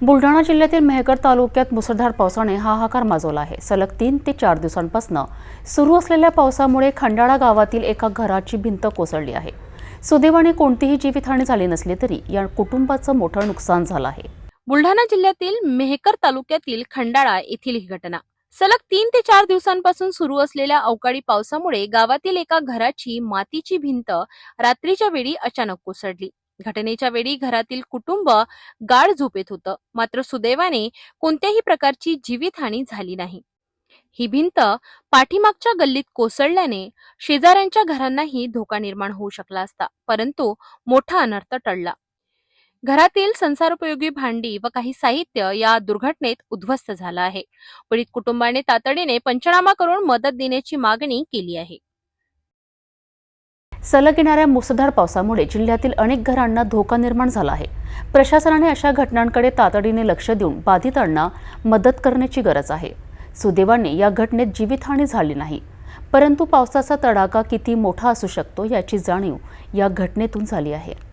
बुलढाणा जिल्ह्यातील मेहकर तालुक्यात मुसळधार पावसाने हाहाकार माजवला आहे. सलग तीन ते चार दिवसांपासून सुरू असलेल्या पावसामुळे खंडाळा गावातील एका घराची भिंत कोसळली आहे. सुदैवाने कोणतीही जीवितहानी झाली नसली तरी या कुटुंबाचं मोठं नुकसान झालं आहे. बुलढाणा जिल्ह्यातील मेहकर तालुक्यातील खंडाळा येथील ही घटना. सलग तीन ते चार दिवसांपासून सुरू असलेल्या अवकाळी पावसामुळे गावातील एका घराची मातीची भिंत रात्रीच्या वेळी अचानक कोसळली. घटनेच्या वेळी घरातील कुटुंब गाढ झोपेत होतं. मात्र सुदैवाने कोणत्याही प्रकारची जीवितहानी झाली नाही. ही भिंत पाठीमागच्या गल्लीत कोसळल्याने शेजाऱ्यांच्या घरांनाही धोका निर्माण होऊ शकला असता परंतु मोठा अनर्थ टळला. घरातील संसारोपयोगी भांडी व काही साहित्य या दुर्घटनेत उद्ध्वस्त झालं आहे. पीडित कुटुंबाने तातडीने पंचनामा करून मदत देण्याची मागणी केली आहे. सलग येणाऱ्या मुसळधार पावसामुळे जिल्ह्यातील अनेक घरांना धोका निर्माण झाला आहे. प्रशासनाने अशा घटनांकडे तातडीने लक्ष देऊन बाधितांना मदत करण्याची गरज आहे. सुदैवाने या घटनेत जीवितहानी झाली नाही. परंतु पावसाचा तडाखा किती मोठा असू शकतो याची जाणीव या घटनेतून झाली आहे.